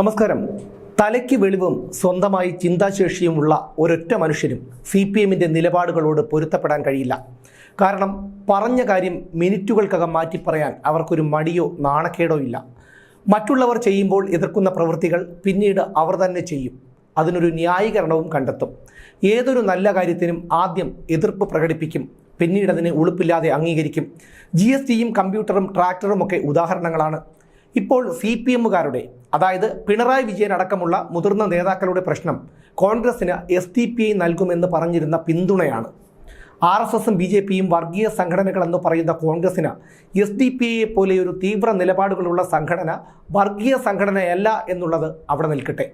നമസ്കാരം. തലയ്ക്ക് വെളിവും സ്വന്തമായി ചിന്താശേഷിയുമുള്ള ഒരൊറ്റ മനുഷ്യനും സി പി എമ്മിന്റെ നിലപാടുകളോട് പൊരുത്തപ്പെടാൻ കഴിയില്ല. കാരണം പറഞ്ഞ കാര്യം മിനിറ്റുകൾക്കകം മാറ്റി പറയാൻ അവർക്കൊരു മടിയോ നാണക്കേടോ ഇല്ല. മറ്റുള്ളവർ ചെയ്യുമ്പോൾ എതിർക്കുന്ന പ്രവൃത്തികൾ പിന്നീട് അവർ തന്നെ ചെയ്യും. അതിനൊരു ന്യായീകരണവും കണ്ടെത്തും. ഏതൊരു നല്ല കാര്യത്തിനും ആദ്യം എതിർപ്പ് പ്രകടിപ്പിക്കും. പിന്നീട് അതിനെ ഉളുപ്പില്ലാതെ അംഗീകരിക്കും. ജി എസ് ടിയും കമ്പ്യൂട്ടറും ട്രാക്ടറും ഒക്കെ ഉദാഹരണങ്ങളാണ്. ഇപ്പോൾ സി പി എമ്മുകാരുടെ അതായത് പിണറായി വിജയൻ അടക്കമുള്ള മുതിർന്ന നേതാക്കളുടെ പ്രശ്നം കോൺഗ്രസിന് എസ് ഡി പി ഐ നൽകുമെന്ന് പറഞ്ഞിരുന്ന പിന്തുണയാണ്. ആർ എസ് എസും ബി ജെ പിയും വർഗീയ സംഘടനകളെന്ന് പറയുന്ന കോൺഗ്രസിന് എസ് ഡി പി ഐയെ പോലെ ഒരു തീവ്ര നിലപാടുകളുള്ള സംഘടന വർഗീയ സംഘടനയല്ല എന്നുള്ളത് അവിടെ നിൽക്കട്ടെ.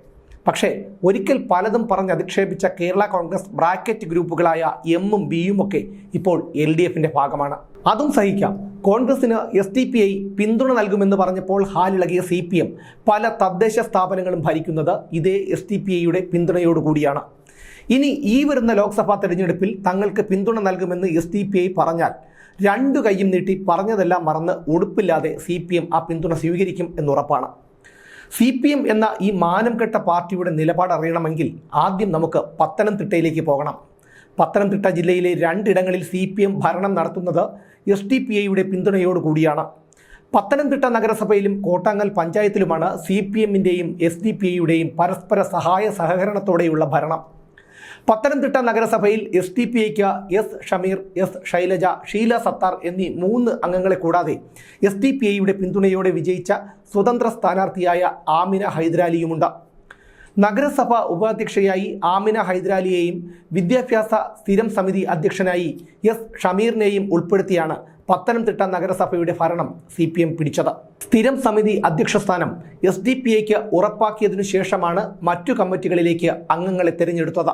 പക്ഷേ ഒരിക്കൽ പലതും പറഞ്ഞ് അധിക്ഷേപിച്ച കേരള കോൺഗ്രസ് ബ്രാക്കറ്റ് ഗ്രൂപ്പുകളായ എമ്മും ബിയും ഒക്കെ ഇപ്പോൾ എൽ ഡി എഫിന്റെ ഭാഗമാണ്. അതും സഹിക്കാം. കോൺഗ്രസിന് എസ് ടി പി ഐ പിന്തുണ നൽകുമെന്ന് പറഞ്ഞപ്പോൾ ഹാലിളകിയ സി പി എം പല തദ്ദേശ സ്ഥാപനങ്ങളും ഭരിക്കുന്നത് ഇതേ എസ് ടി പി ഐയുടെ പിന്തുണയോടുകൂടിയാണ് ഇനി ഈ വരുന്ന ലോക്സഭാ തെരഞ്ഞെടുപ്പിൽ തങ്ങൾക്ക് പിന്തുണ നൽകുമെന്ന് എസ് ഡി പി ഐ പറഞ്ഞാൽ രണ്ടു കൈയും നീട്ടി പറഞ്ഞതെല്ലാം മറന്ന് ഉടുപ്പില്ലാതെ സി പി എം ആ പിന്തുണ സ്വീകരിക്കും എന്നുറപ്പാണ്. സി പി എം എന്ന ഈ മാനം കെട്ട പാർട്ടിയുടെ നിലപാട് അറിയണമെങ്കിൽ ആദ്യം നമുക്ക് പത്തനംതിട്ടയിലേക്ക് പോകണം. പത്തനംതിട്ട ജില്ലയിലെ രണ്ടിടങ്ങളിൽ സി പി എം ഭരണം നടത്തുന്നത് എസ് ഡി പി ഐയുടെ പിന്തുണയോടുകൂടിയാണ് പത്തനംതിട്ട നഗരസഭയിലും കോട്ടാങ്ങൽ പഞ്ചായത്തിലുമാണ് സി പി എമ്മിന്റെയും എസ് ഡി പി ഐയുടെയും പരസ്പര സഹായ സഹകരണത്തോടെയുള്ള ഭരണം. പത്തനംതിട്ട നഗരസഭയിൽ എസ് ടി പി ഐക്ക് എസ് ഷമീർ എസ് ശൈലജ ഷീല സത്താർ എന്നീ മൂന്ന് അംഗങ്ങളെ കൂടാതെ എസ് ടി പി ഐയുടെ പിന്തുണയോടെ വിജയിച്ച സ്വതന്ത്ര സ്ഥാനാർത്ഥിയായ ആമിന ഹൈദരാലിയുമുണ്ട്. നഗരസഭ ഉപാധ്യക്ഷയായി ആമിന ഹൈദരാലിയെയും വിദ്യാഭ്യാസ സ്ഥിരം സമിതി അധ്യക്ഷനായി എസ് ഷമീറിനെയും ഉൾപ്പെടുത്തിയാണ് പത്തനംതിട്ട നഗരസഭയുടെ ഭരണം സി പി എം പിടിച്ചത്. സ്ഥിരം സമിതി അധ്യക്ഷ സ്ഥാനം എസ് ഡി പി ഐക്ക് ഉറപ്പാക്കിയതിനു ശേഷമാണ് മറ്റു കമ്മിറ്റികളിലേക്ക് അംഗങ്ങളെ തിരഞ്ഞെടുത്തത്.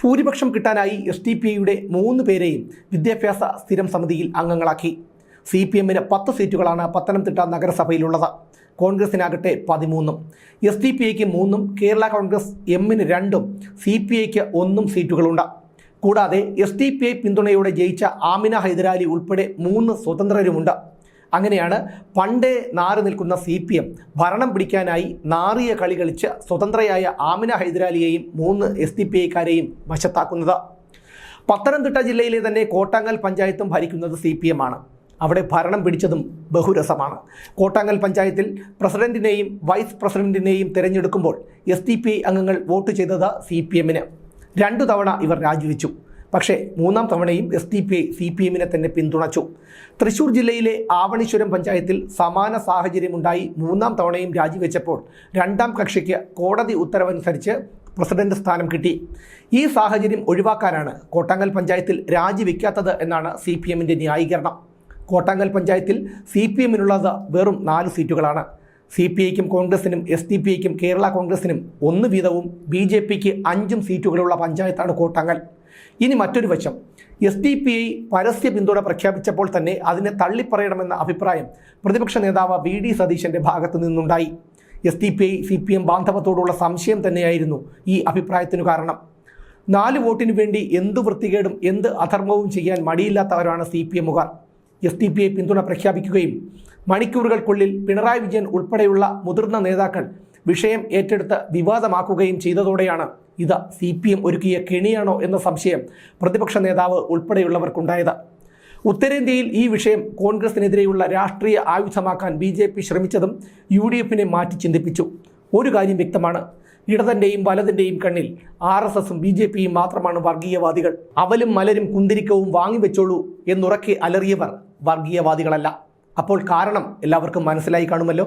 ഭൂരിപക്ഷം കിട്ടാനായി എസ് ടി പി ഐയുടെ മൂന്ന് പേരെയും വിദ്യാഭ്യാസ സ്ഥിരം സമിതിയിൽ അംഗങ്ങളാക്കി. സി പി എമ്മിന് പത്ത് സീറ്റുകളാണ് പത്തനംതിട്ട നഗരസഭയിലുള്ളത്. കോൺഗ്രസിനാകട്ടെ പതിമൂന്നും. എസ് ഡി പി ഐക്ക് മൂന്നും കേരള കോൺഗ്രസ് എമ്മിന് രണ്ടും സി പി ഐക്ക് ഒന്നും സീറ്റുകളുണ്ട്. കൂടാതെ എസ് ഡി പി ഐ പിന്തുണയോടെ ജയിച്ച ആമിന ഹൈദരാലി ഉൾപ്പെടെ മൂന്ന് സ്വതന്ത്രരുമുണ്ട്. അങ്ങനെയാണ് പണ്ടേ നാറി നിൽക്കുന്ന സി പി എം ഭരണം പിടിക്കാനായി നാറിയ കളി കളിച്ച് സ്വതന്ത്രയായ ആമിന ഹൈദരാലിയെയും മൂന്ന് എസ് ഡി പി ഐക്കാരെയും വശത്താക്കുന്നത്. പത്തനംതിട്ട ജില്ലയിലെ തന്നെ കോട്ടാങ്ങൽ പഞ്ചായത്തും ഭരിക്കുന്നത് സി പി എം ആണ്. അവിടെ ഭരണം പിടിച്ചതും ബഹുരസമാണ്. കോട്ടാങ്ങൽ പഞ്ചായത്തിൽ പ്രസിഡന്റിനെയും വൈസ് പ്രസിഡന്റിനെയും തിരഞ്ഞെടുക്കുമ്പോൾ എസ് അംഗങ്ങൾ വോട്ട് ചെയ്തത് സി പി എമ്മിന്. രണ്ടു തവണ ഇവർ രാജിവെച്ചു. പക്ഷേ മൂന്നാം തവണയും S D P I C P എമ്മിനെ തന്നെ പിന്തുണച്ചു. തൃശൂർ ജില്ലയിലെ ആവണീശ്വരം പഞ്ചായത്തിൽ സമാന സാഹചര്യമുണ്ടായി മൂന്നാം തവണയും രാജിവെച്ചപ്പോൾ രണ്ടാം കക്ഷിക്ക് കോടതി ഉത്തരവനുസരിച്ച് പ്രസിഡന്റ് സ്ഥാനം കിട്ടി. ഈ സാഹചര്യം ഒഴിവാക്കാനാണ് കോട്ടാങ്കൽ പഞ്ചായത്തിൽ രാജിവെക്കാത്തത് എന്നാണ് സി പി എമ്മിന്റെ ന്യായീകരണം. കോട്ടാങ്കൽ പഞ്ചായത്തിൽ സി പി എമ്മിനുള്ളത് വെറും നാല് സീറ്റുകളാണ്. സി പി ഐക്കും കോൺഗ്രസിനും എസ് ഡി പി ഐക്കും കേരള കോൺഗ്രസിനും ഒന്ന് വീതവും ബി ജെ പിക്ക് അഞ്ചും സീറ്റുകളുള്ള പഞ്ചായത്താണ് കോട്ടാങ്ങൽ. ഇനി മറ്റൊരു വശം. എസ് ഡി പി ഐ പരസ്യ പിന്തുണ പ്രഖ്യാപിച്ചപ്പോൾ തന്നെ അതിനെ തള്ളിപ്പറയണമെന്ന അഭിപ്രായം പ്രതിപക്ഷ നേതാവ് വി ഡി സതീശന്റെ ഭാഗത്തു നിന്നുണ്ടായി. S D P I C P M ബാന്ധവത്തോടുള്ള സംശയം തന്നെയായിരുന്നു ഈ അഭിപ്രായത്തിനു കാരണം. നാല് വോട്ടിനു വേണ്ടി എന്ത് വൃത്തികേടും എന്ത് അധർമ്മവും ചെയ്യാൻ മടിയില്ലാത്തവരാണ് സി പി എമ്മുകാർ എസ് ഡി പി ഐ പിന്തുണ പ്രഖ്യാപിക്കുകയും മണിക്കൂറുകൾക്കുള്ളിൽ പിണറായി വിജയൻ ഉൾപ്പെടെയുള്ള മുതിർന്ന നേതാക്കൾ വിഷയം ഏറ്റെടുത്ത് വിവാദമാക്കുകയും ചെയ്തതോടെയാണ് ഇത് സി പി എം ഒരുക്കിയ കെണിയാണോ എന്ന സംശയം പ്രതിപക്ഷ നേതാവ് ഉൾപ്പെടെയുള്ളവർക്കുണ്ടായത്. ഉത്തരേന്ത്യയിൽ ഈ വിഷയം കോൺഗ്രസിനെതിരെയുള്ള രാഷ്ട്രീയ ആയുധമാക്കാൻ ബി ജെ പി ശ്രമിച്ചതും യു ഡി എഫിനെ മാറ്റി ചിന്തിപ്പിച്ചു. ഒരു കാര്യം വ്യക്തമാണ് ഇടതിന്റെയും വലതിന്റെയും കണ്ണിൽ ആർ എസ് എസും ബി ജെ പിയും മാത്രമാണ് വർഗീയവാദികൾ. അവലും മലരും കുന്തിരിക്കവും വാങ്ങിവെച്ചോളൂ എന്നുറക്കി അലറിയവർ വർഗീയവാദികളല്ല. അപ്പോൾ കാരണം എല്ലാവർക്കും മനസ്സിലായി കാണുമല്ലോ?